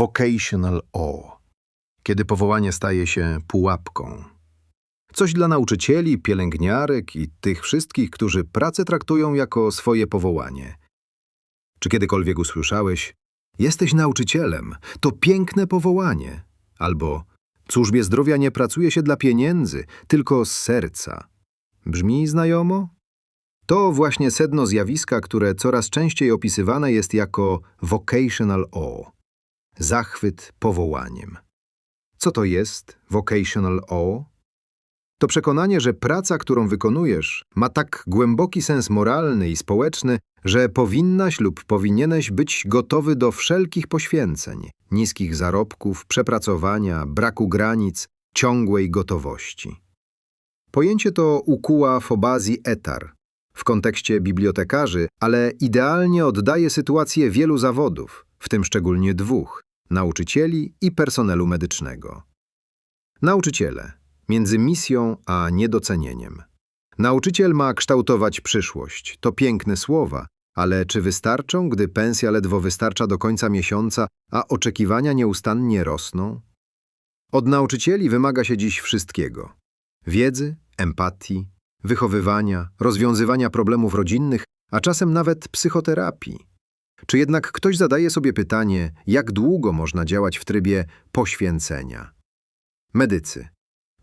Vocational O. Kiedy powołanie staje się pułapką. Coś dla nauczycieli, pielęgniarek i tych wszystkich, którzy pracę traktują jako swoje powołanie. Czy kiedykolwiek usłyszałeś, jesteś nauczycielem, to piękne powołanie, albo w służbie zdrowia nie pracuje się dla pieniędzy, tylko z serca. Brzmi znajomo? To właśnie sedno zjawiska, które coraz częściej opisywane jest jako vocational awe. Zachwyt powołaniem. Co to jest vocational awe? To przekonanie, że praca, którą wykonujesz, ma tak głęboki sens moralny i społeczny, że powinnaś lub powinieneś być gotowy do wszelkich poświęceń, niskich zarobków, przepracowania, braku granic, ciągłej gotowości. Pojęcie to ukuła Fobazi Etar w kontekście bibliotekarzy, ale idealnie oddaje sytuację wielu zawodów, w tym szczególnie dwóch nauczycieli i personelu medycznego. Nauczyciele między misją a niedocenieniem. Nauczyciel ma kształtować przyszłość. To piękne słowa, ale czy wystarczą, gdy pensja ledwo wystarcza do końca miesiąca, a oczekiwania nieustannie rosną? Od nauczycieli wymaga się dziś wszystkiego: wiedzy, empatii, wychowywania, rozwiązywania problemów rodzinnych, a czasem nawet psychoterapii. Czy jednak ktoś zadaje sobie pytanie, jak długo można działać w trybie poświęcenia? Medycy.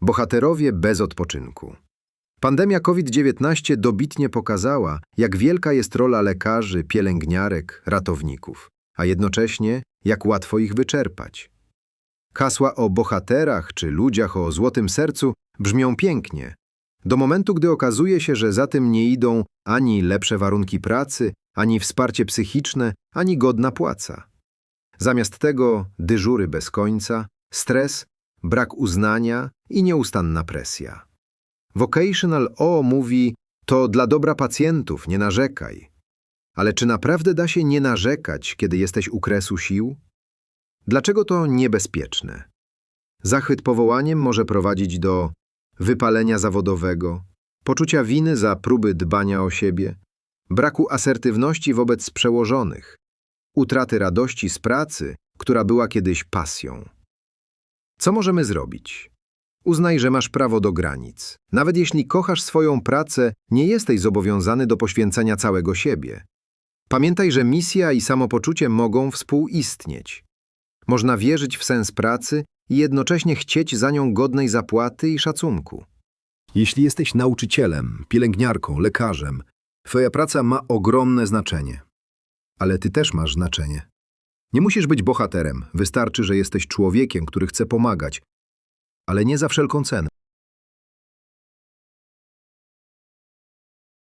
Bohaterowie bez odpoczynku. Pandemia COVID-19 dobitnie pokazała, jak wielka jest rola lekarzy, pielęgniarek, ratowników, a jednocześnie jak łatwo ich wyczerpać. Hasła o bohaterach czy ludziach o złotym sercu brzmią pięknie, do momentu, gdy okazuje się, że za tym nie idą ani lepsze warunki pracy, ani wsparcie psychiczne, ani godna płaca. Zamiast tego dyżury bez końca, stres, brak uznania i nieustanna presja. Vocational O mówi, to dla dobra pacjentów, nie narzekaj. Ale czy naprawdę da się nie narzekać, kiedy jesteś u kresu sił? Dlaczego to niebezpieczne? Zachwyt powołaniem może prowadzić do wypalenia zawodowego, poczucia winy za próby dbania o siebie, braku asertywności wobec przełożonych, utraty radości z pracy, która była kiedyś pasją. Co możemy zrobić? Uznaj, że masz prawo do granic. Nawet jeśli kochasz swoją pracę, nie jesteś zobowiązany do poświęcenia całego siebie. Pamiętaj, że misja i samopoczucie mogą współistnieć. Można wierzyć w sens pracy i jednocześnie chcieć za nią godnej zapłaty i szacunku. Jeśli jesteś nauczycielem, pielęgniarką, lekarzem, twoja praca ma ogromne znaczenie. Ale ty też masz znaczenie. Nie musisz być bohaterem, wystarczy, że jesteś człowiekiem, który chce pomagać, ale nie za wszelką cenę.